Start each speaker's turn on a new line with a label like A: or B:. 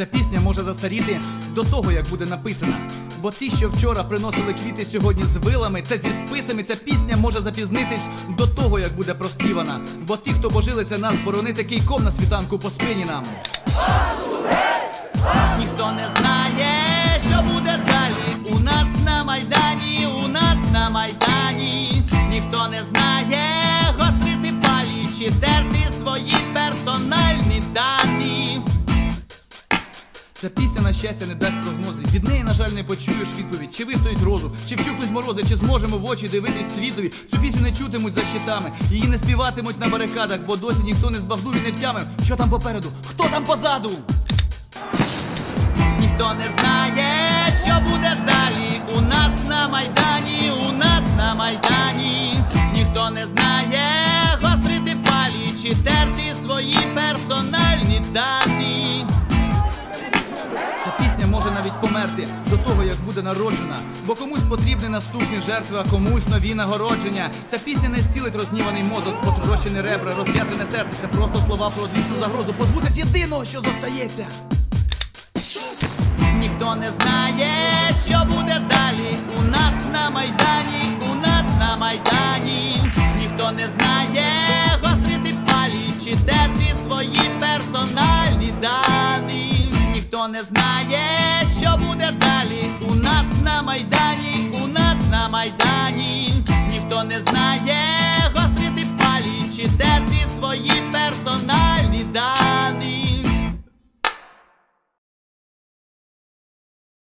A: Ця пісня може застаріти до того, як буде написана. Бо ті, що вчора приносили квіти сьогодні з вилами та зі списами, ця пісня може запізнитись до того, як буде проспівана. Бо ті, хто божилися нас боронити, кийком на світанку по спині нам. Ніхто не знає, що буде далі. У нас на майдані, у нас на майдані. Ніхто не знає, гострити палі чи терти свої персональні дані. Ця пісня, на щастя, не дасть прогнози. Від неї, на жаль, не почуєш відповідь, чи вистоїть розум, чи вщухнуть морози, чи зможемо в очі дивитись світові. Цю пісню не чутимуть за щитами, її не співатимуть на барикадах, бо досі ніхто не збагнув і не втямив, що там попереду, хто там позаду. Ніхто не знає, що буде далі. У нас на майдані, у нас на майдані. Ніхто не знає, гострити палі чи терти свої персональні дані. Ця пісня може навіть померти до того, як буде народжена. Бо комусь потрібні наступні жертви, а комусь нові нагородження. Ця пісня не зцілить розгніваний мозок, потрощені ребра, роз'ятине серце. Це просто слова про одвічну загрозу. Позбутись єдиного, що зостається. Ніхто не знає, що буде далі. У нас на майдані, у нас на майдані. Ніхто не знає, гострити палі, чи терти свої персональні далі не знає, що буде далі. У нас на майдані, у нас на майдані, ніхто не знає, гострити палі, чи терти свої персональні далі.